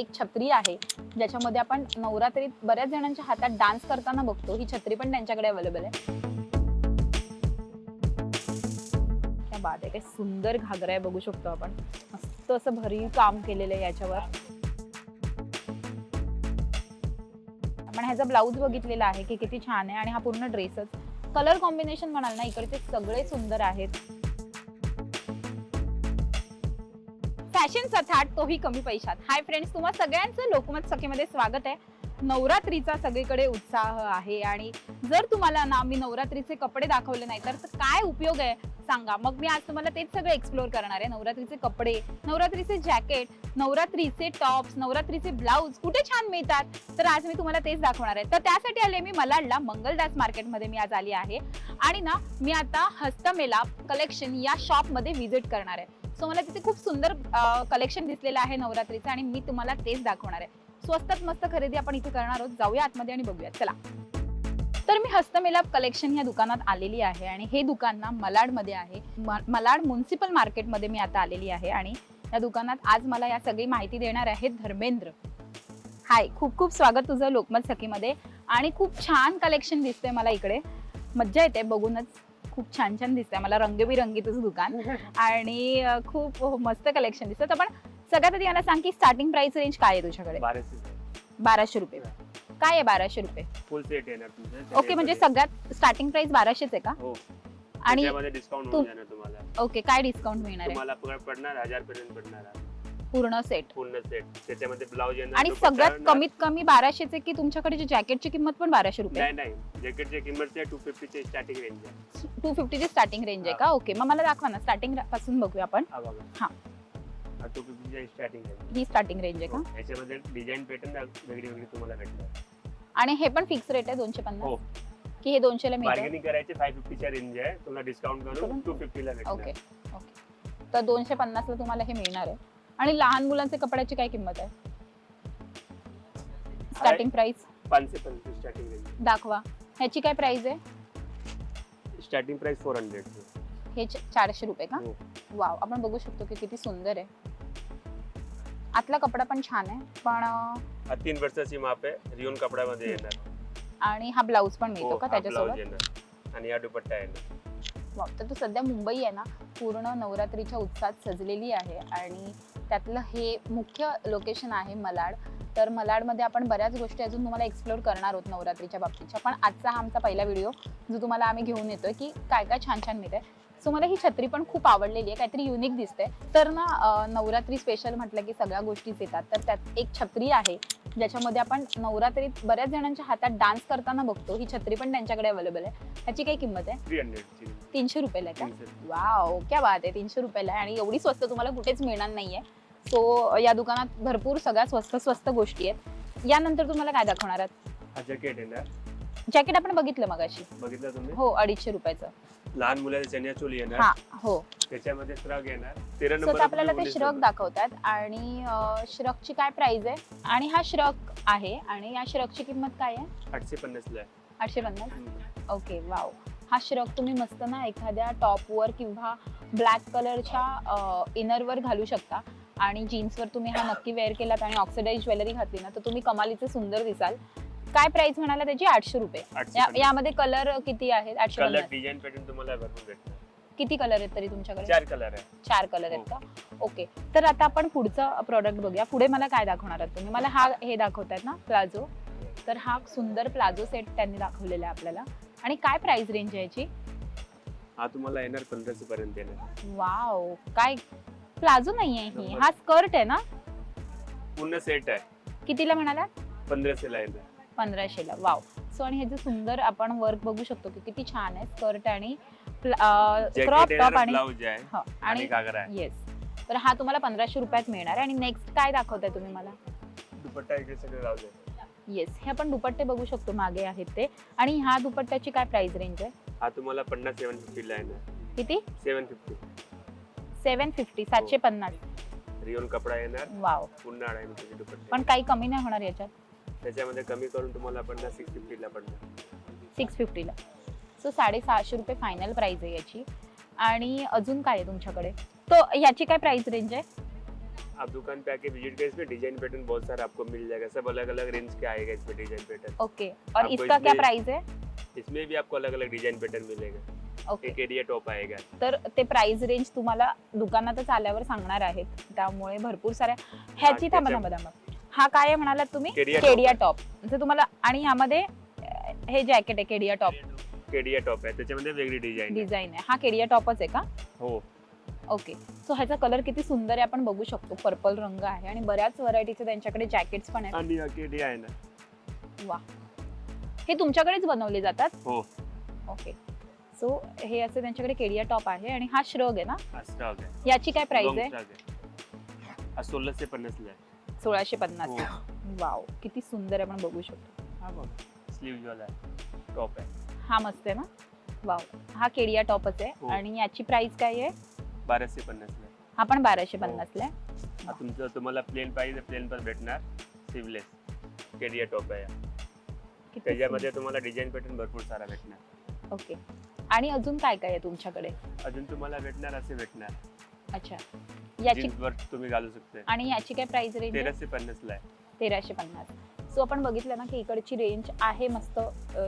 एक छत्री आहे ज्याच्यामध्ये आपण नवरात्रीत बऱ्याच जणांच्या हातात डान्स करताना बघतो. ही छत्री पण त्यांच्याकडे अवेलेबल आहे. क्या आहे काय सुंदर घागरा आहे बघू शकतो आपण. मस्त असं भरीव काम केलेलं आहे याच्यावर. आपण ह्याचा ब्लाऊज बघितलेला आहे की किती छान आहे आणि हा पूर्ण ड्रेसच कलर कॉम्बिनेशन म्हणाल ना इकडचे सगळे सुंदर आहेत. फॅशनचा थाट तोही कमी पैशात. हाय फ्रेंड्स तुम्हा सगळ्यांचं लोकमत सखीमध्ये स्वागत आहे. नवरात्रीचा सगळीकडे उत्साह आहे आणि जर तुम्हाला ना मी नवरात्रीचे कपडे दाखवले नाही तर काय उपयोग आहे? सांगा. मग मी आज तुम्हाला तेच सगळं एक्सप्लोर करणार आहे. नवरात्रीचे कपडे नवरात्रीचे जॅकेट नवरात्रीचे टॉप्स नवरात्रीचे ब्लाऊज कुठे छान मिळतात? तर आज मी तुम्हाला तेच दाखवणार आहे. तर त्यासाठी आले मी मलाडला मंगलदास मार्केटमध्ये मी आज आली आहे. आणि ना मी आता हस्तमेला कलेक्शन या शॉपमध्ये व्हिजिट करणार आहे. सो मला तिथे खूप सुंदर कलेक्शन दिसलेलं आहे नवरात्रीचं आणि मी तुम्हाला तेच दाखवणार आहे. स्वस्तात मस्त खरेदी आपण इथे करणार आहोत. जाऊया आतमध्ये आणि बघूया चला. तर मी हस्तमेलाप कलेक्शन या दुकानात आलेली आहे आणि हे दुकान ना मलाडमध्ये आहे. म- मलाड म्युन्सिपल मार्केटमध्ये मी आता आलेली आहे आणि या दुकानात आज मला या सगळी माहिती देणार आहे धर्मेंद्र. हाय खूप खूप स्वागत तुझं लोकमत सखीमध्ये. आणि खूप छान कलेक्शन दिसतंय मला इकडे. मज्जा येते बघूनच. खूप छान छान दिसतंय. मला रंगबिरंगी तुझं दुकान. आणि अं, खूप मस्त कलेक्शन दिसतं. तर पण सगळ्यात आधी मला सांग की स्टार्टिंग प्राइस रेंज काय आहे तुझ्याकडे? बाराशे बाराशे रुपये. काय आहे बाराशे रुपये? फुल सेट येणार तुमचं ओके म्हणजे सगळ्यात स्टार्टिंग प्राइस बाराशेच आहे का? हो. आणि डिस्काउंट तू- होऊन जाणार तुम्हाला. ओके काय डिस्काउंट मिळणार आहे? तुम्हाला पडणार हजार पर्यंत पडणार. आहे. पूर्ण सेट पूर्ण सेट त्याच्यामध्ये ब्लाऊज येणार आणि दुपट्टा सगळ्यात येणार. कमीत कमी बाराशेचे की तुमच्याकडे जे जॅकेटची किंमत पण बाराशे रुपये? नाही नाही. जॅकेटची किंमत टू फिफ्टीची स्टार्टिंग रेंज आहे. टू फिफ्टीची स्टार्टिंग रेंज आहे का? ओके मग मला दाखवा ना. स्टार्टिंगपासून बघूया आपण. हा बघा. हा. हा टू फिफ्टीची स्टार्टिंग रेंज ही स्टार्टिंग रेंज आहे का? याच्यामध्ये डिझाईन पॅटर्न वेगळी वेगळी तुम्हाला भेटणार. आणि हे पण फिक्स रेट आहे दोनशे हो. पन्नास की हे दोनशेला मिळतं बार्गेनिंग करायचे फाय फिफ्टीच्या रेंज आहे. तुम्हाला डिस्काउंट करून करून? टू फिफ्टीला ओके ओके तर दोनशे पन्नासला तुम्हाला हे मिळणार आहे. आणि लहान मुलांचे कपड्याची काय किंमत आहे? स्टार्टिंग प्राइस पाचशे पंचवीस स्टार्टिंग रेंज दाखवा. ह्याची काय प्राइस आहे? स्टार्टिंग प्राइस फोर हंड्रेड हे च- चारशे रुपये का? हो. वाव आपण बघू शकतो की किती सुंदर आहे. आतला कपडा पण छान आहे पण अं, हा तीन वर्षाची माप आहे. कपड्यामध्ये येणार. आणि हा ब्लाऊज पण मिळतो हो, का हा ब्लाऊज त्याच्यासोबत येणार. आणि हा दुपट्टा येणार. वाव तर तू सध्या मुंबई आहे ना. पूर्ण नवरात्रीच्या उत्साहात सजलेली आहे आणि त्यातलं हे मुख्य लोकेशन आहे मलाड. तर मलाडमध्ये आपण बऱ्याच गोष्टी अजून तुम्हाला एक्सप्लोर करणार आहोत नवरात्रीच्या बाबतीच्या पण आजचा हा आमचा पहिला व्हिडिओ जो तुम्हाला आम्ही घेऊन येतोय की काय काय छान छान मिळते सो मला ही छत्री पण खूप आवडलेली आहे काहीतरी युनिक दिसते तर ना नवरात्री स्पेशल म्हटलं की सगळ्या गोष्टीच येतात. तर त्यात एक छत्री आहे ज्याच्यामध्ये आपण नवरात्रीत बऱ्याच जणांच्या हातात डान्स करताना बघतो. ही छत्री पण त्यांच्याकडे अवेलेबल आहे. ह्याची काय किंमत आहे? थ्री हंड्रेड तीनशे रुपयाला आहे का? वाव क्या बात आहे तीनशे रुपयाला आहे. आणि एवढी स्वस्त तुम्हाला कुठेच मिळणार नाहीये. सो या दुकानात भरपूर सगळ्या स्वस्त स्वस्त गोष्टी आहेत. यानंतर तुम्हाला काय दाखवणार आहात? जॅकेट येणार जॅकेट आपण बघितलं मगाशी. बघितलं तुम्ही? हो अडीचशे रुपयाचं. लहान मुलाचे चनिया चोली येणार हा हो. त्याच्यामध्ये श्रग येणार तेरा नंबर आपल्याला ते श्रक दाखवतात. आणि अं, श्रकची काय प्राइस आहे? आणि हा श्रक आहे. आणि या श्रकची किंमत काय आहे? आठशे पन्नास ला आठशे पन्नास? ओके वाव हा श्रक तुम्ही मस्त ना एखाद्या टॉपवर किंवा ब्लॅक कलरच्या इनरवर घालू शकता. आणि जीन्सवर तुम्ही हा नक्की वेअर केलात आणि ऑक्सिडाईज ज्वेलरी घातली ना तर तुम्ही कमालीचे सुंदर दिसाल. काय प्राइस म्हणाला त्याची? आठशे रुपये. यामध्ये कलर किती आहेत? आठशे कलर पन्नास. डिझाईन पॅटर्न तुम्हाला भरपूर भेटणार. किती कलर आहेत तरी तुमच्याकडे? चार कलर आहे चार कलर आहेत का? ओके तर आता आपण पुढचं प्रोडक्ट बघूया. पुढे मला काय दाखवणार आहात तुम्ही? मला हा हे दाखवतायत ना प्लाझो. तर हा सुंदर प्लाझो सेट त्यांनी दाखवलेला आहे आपल्याला. आणि काय प्राइस रेंज आहे याची? हा तुम्हाला येणार पंधराशे पर्यंत येणार. वाव काय प्लाझो नाही आहे ही. हा स्कर्ट आहे ना? पूर्ण सेट आहे. कितीला म्हणाला? पंधराशे ला येणार. पंधराशेला. वाव सो आणि ह्याचं सुंदर आपण वर्क बघू शकतो की किती छान आहे स्कर्ट आणि क्रॉप टॉप आणि ब्लाऊज आहे हो, आणि आणि घागरा आहे. येस तर हा तुम्हाला पंधराशे रुपयात मिळणार. आहे आणि नेक्स्ट काय दाखवताय तुम्ही मला? दुपट्टा इकडे सगळे ब्लाऊज आहे येस हे आपण दुपट्टे बघू शकतो मागे आहेत ते. आणि ह्या दुपट्ट्याची काय प्राइस रेंज आहे? हा तुम्हाला पन्नास सेवन फिफ्टी ला येणार. किती? सेवन फिफ्टी. सेवन फिफ्टी सातशे पन्नास. रिओन कपडा येणार. वाव. पूर्ण अडाई मीटरचे दुपट्टे. पण काही कमी नाही होणार याच्यात? त्याच्यामध्ये कमी करून तुम्हाला पन्नास सिक्स फिफ्टीला पडणार. सिक्स फिफ्टीला सो साडेसहाशे रुपये फायनल प्राइस आहे याची. आणि अजून काय आहे तुमच्याकडे? तो ह्याची काय प्राइस रेंज आहे? आप दुकान पे आके विजिट करें इसमें डिजाइन पैटर्न बहुत सारा आपको मिल जाएगा। सब अलग अलग रेंज के आएगा इसमें डिजाइन पैटर्न ओके और इसका क्या प्राइस है? इसमें भी आपको अलग अलग डिजाइन पैटर्न मिलेगा। ओके एक एरिया टॉप आएगा। तर ते प्राइस रेंज तुम्हाला दुकानातच आल्यावर सांगणार आहेत. त्यामुळे भरपूर साऱ्या ह्याची थांबा थांबा थांबा. हा काय आहे म्हणालात तुम्ही? केडिया टॉप म्हणजे तुम्हाला आणि ह्यामध्ये हे जॅकेट आहे केडिया टॉप केडिया टॉप आहे. त्याच्यामध्ये वेगळी डिझाईन डिझाईन आहे. हा केडिया टॉपच आहे का? हो. ओके सो ह्याचा कलर किती सुंदर आहे आपण बघू शकतो. पर्पल रंग आहे आणि बऱ्याच व्हरायटीचे त्यांच्याकडे जॅकेट्स पण आहेत. आणि आहे ना. वा. हे तुमच्याकडेच बनवले जातात? हो. ओके सो हे असे त्यांच्याकडे केडिया टॉप आहे आणि हा श्रग आहे ना? हा स्टॉक आहे. याची काय प्राइस आहे? हा सोळाशे पन्नासला आहे. सोळाशे पन्नास. वाव किती सुंदर आहे आपण बघू शकतो. हा बघ. स्लीव वाला आहे. टॉप आहे. हा मस्त आहे ना? वाव हा केडिया टॉपच आहे. हो. आणि याची प्राइस काय आहे? बाराशे पन्नासला हा पण बाराशे हो. पन्नासला आहे हा तुमचं तुम्हाला प्लेन पाहिजे प्लेन पण भेटणार. सिवलेस केडिया टॉप आहे. किती त्याच्यामध्ये तुम्हाला डिझाईन पॅटर्न भरपूर सारा भेटणार. सुंदर. ओके. आणि अजून काय काय आहे तुमच्याकडे? अजून तुम्हाला भेटणार असे भेटणार. अच्छा. याची जीन्स वर तुम्ही घालू शकता. आणि याची काय प्राइस रेंज तेराशे पन्नासला आहे. तेराशे पन्नास. सो आपण बघितलं ना की इकडची रेंज आहे मस्त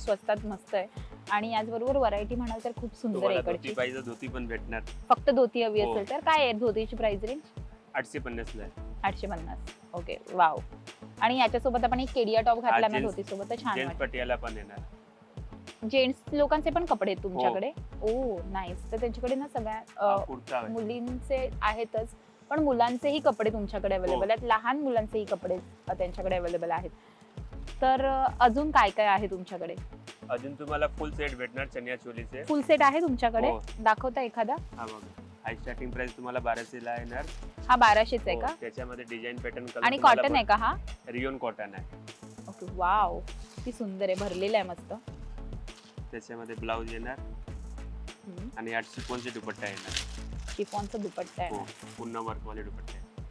स्वस्तात मस्त आहे. आणि याचबरोबर व्हरायटी म्हणाल तर खूप सुंदर आहे इकडची. पाहिजे धोती पण भेटणार. फक्त धोती हवी हो. असेल तर. काय आहे धोतीची प्राइस रेंज आठशे पन्नासला आहे. आठशे पन्नास. ओके वाव आणि याच्यासोबत आपण एक केडिया टॉप घातला ना धोती सोबत छान पटियाला पण येणार. जेंट्स लोकांचे पण कपडे आहेत हो. तुमच्याकडे ओ नाईस तर त्यांच्याकडे ना सगळ्या हा मुलींचे आहेतच पण मुलांचेही कपडे तुमच्याकडे हो. अवेलेबल आहेत. लहान मुलांचेही कपडे त्यांच्याकडे अवेलेबल आहेत. तर अजून काय काय आहे तुमच्याकडे? अजून तुम्हाला फुल सेट भेटणार चनिया चोलीचे. फुल सेट आहे तुमच्याकडे? हो. दाखवता एखादा? हा बघा. हाय स्टार्टिंग प्राइस तुम्हाला बाराशेला येणार. हा बाराशेच आहे हो, का? त्याच्यामध्ये डिझाईन पॅटर्न आणि कॉटन आहे का हा? रिओन कॉटन आहे. Okay wow. किती सुंदर आहे भरलेलं आहे मस्त. त्याच्यामध्ये ब्लाऊज येणार. हम्म. आणि आठ शिफोनचे दुपट्टा येणार. शिफॉनचा दुपट्टा आहे. हो पुन्हा वर्क वाले दुपट्टे. आहे.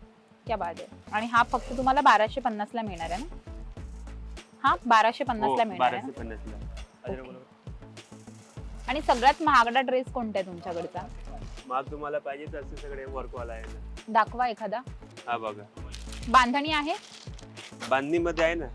क्या बाद आहे. आणि हा फक्त तुम्हाला बाराशे पन्नास ला मिळणार आहे ना? हा बाराशे पन्नास ला हो मिळणार आहे. बाराशे? आणि सगळ्यात महागडा ड्रेस कोणता आहे तुमच्याकडचा? मग तुम्हाला पाहिजे तर असे सगळे वर्क वाला आहे ना. दाखवा एखादा. हा बघा. बांधणी आहे? बांधणीमध्ये आहे ना.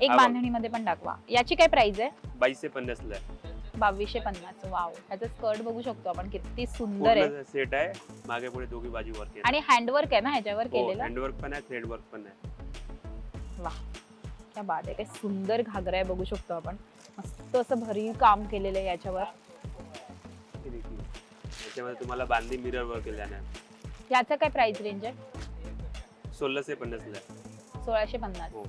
एक हा बघ. बांधणीमध्ये पण दाखवा. याची काय प्राइस आहे? बावीसशे पन्नासला आहे. बावीसशे पन्नास. वाव ह्याचं स्कर्ट बघू शकतो आपण. किती सुंदर आहे. पूर्ण सेट आहे. मागे पुढे दोघी बाजू वर्क आणि हँडवर्क आहे ना ह्याच्यावर हो केलेलं? हँडवर्क पण आहे थ्रेड वर्क पण आहे. क्या बाद आहे. काय सुंदर घागरा आहे बघू शकतो आपण. मस्त असं भरीव काम केलेलं आहे याच्यावर. देखील. त्याच्यामध्ये तुम्हाला बांधी मिरर वर्क केलं आहे. याचं काय प्राइस रेंज आहे? सोळाशे पन्नासला आहे सोळाशे पन्नास. हो.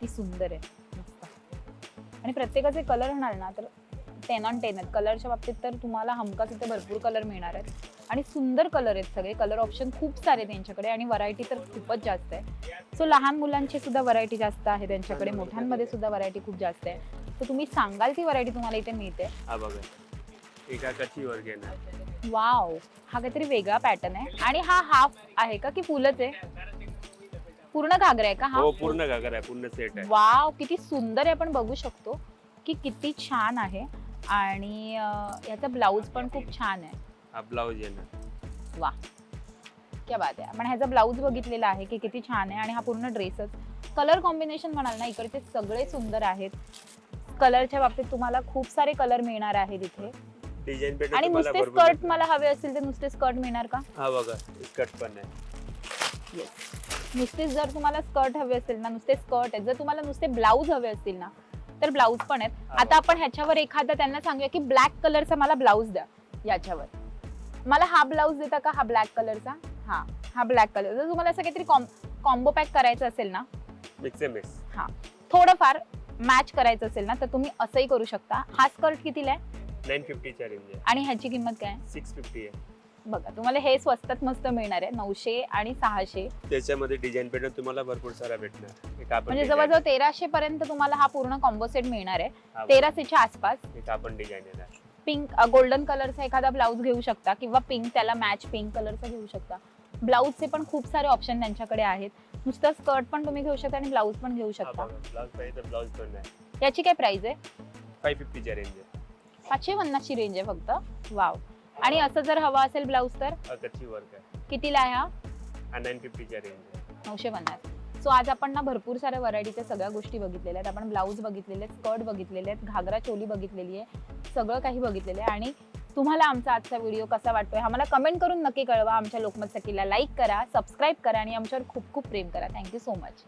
ती सुंदर आहे. मस्त. आणि प्रत्येकाचे कलर म्हणाल ना तर टेन ऑन टेन आहेत. कलरच्या बाबतीत तर तुम्हाला हमखास इथे भरपूर कलर मिळणार आहेत. आणि सुंदर कलर आहेत सगळे. कलर ऑप्शन खूप सारे त्यांच्याकडे आणि व्हरायटी तर खूपच जास्त आहे. सो लहान मुलांची सुद्धा व्हरायटी जास्त आहे त्यांच्याकडे. मोठ्यांमध्ये सुद्धा व्हरायटी खूप जास्त आहे. तर तुम्ही सांगाल ती व्हरायटी तुम्हाला इथे मिळते? वाव हा काहीतरी वेगळा पॅटर्न आहे. आणि हा हाफ आहे का की फुलच आहे? पूर्ण घागरा आहे का हा? हो पूर्ण घागर आहे. पूर्ण सेट आहे. वाव किती सुंदर आहे. आपण बघू शकतो की किती छान आहे. आणि याचा ब्लाऊज पण खूप छान आहे. हा ब्लाऊज येणार. वा. क्या बात आहे. आपण ह्याचा ब्लाऊज बघितलेला आहे की किती छान आहे आणि हा पूर्ण ड्रेसच. कलर कॉम्बिनेशन म्हणाल ना इकडचे सगळे सुंदर आहेत. कलरच्या बाबतीत तुम्हाला खूप सारे कलर मिळणार आहेत इथे. डिझाईन पेट आणि नुसते स्कर्ट मला हवे असतील तर नुसते स्कर्ट मिळणार का? हा बघा स्कर्ट पण आहे. नुसते जर तुम्हाला स्कर्ट हवे असेल ना नुसते स्कर्ट आहेत. जर तुम्हाला नुसते ब्लाऊज हवे असतील ना तर ब्लाऊज पण आहेत. आता आपण ह्याच्यावर एखादा त्यांना सांगूया की ब्लॅक कलरचा मला ब्लाऊज द्या याच्यावर. मला हा ब्लाऊज देता का? हा ब्लॅक कलरचा हा हा ब्लॅक कलर जर तुम्हाला असं काहीतरी कॉम्बो पॅक करायचं असेल ना? मिक्स मिक्स थोडंफार मॅच करायचं असेल ना तर तुम्ही असंही करू शकता. हा स्कर्ट कितीला आहे? नाईन फिफ्टीच्या रेंज आहे. आणि ह्याची किंमत काय? आहे? सिक्स फिफ्टी आहे. बघा तुम्हाला हे स्वस्तात मस्त मिळणार आहे नऊशे आणि सहाशे. त्याच्यामध्ये डिझाईन पॅटर्न तुम्हाला भरपूर सारा भेटणार. एक आपण म्हणजे design जवळजवळ तेराशे पर्यंत तुम्हाला हा पूर्ण कॉम्बो सेट मिळणार आहे. हा. तेराशेच्या आसपास. एक आपण डिझाईन येणार. पिंक गोल्डन कलरचा एखादा ब्लाऊज घेऊ शकता किंवा पिंक त्याला मॅच पिंक कलरचा घेऊ शकता. ब्लाऊजचे पण खूप सारे ऑप्शन त्यांच्याकडे आहेत. नुसतं स्कर्ट पण तुम्ही घेऊ शकता आणि ब्लाऊज पण घेऊ शकता. ब्लाऊज पण याची काय प्राइस आहे? फाय फिफ्टीच्या रेंज आहे. पाचशे पन्नासची रेंज आहे फक्त. वाव आणि असं जर हवा असेल ब्लाऊज तर? कच्ची वर्क आहे. कितीला आहे हा? हा नाईन फिफ्टीच्या रेंज आहे. नऊशे पन्नास. सो आज आपण ना भरपूर साऱ्या व्हरायटीच्या सगळ्या गोष्टी बघितलेल्या आहेत. आपण ब्लाऊज बघितलेले आहेत स्कर्ट बघितलेले आहेत घागरा चोली बघितलेली आहे सगळं काही बघितलेलं आहे. आणि तुम्हाला आमचा आजचा व्हिडिओ कसा वाटतोय आम्हाला कमेंट करून नक्की कळवा. आमच्या लोकमत सखीला लाईक करा सबस्क्राईब करा आणि आमच्यावर खूप खूप प्रेम करा. Thank you so much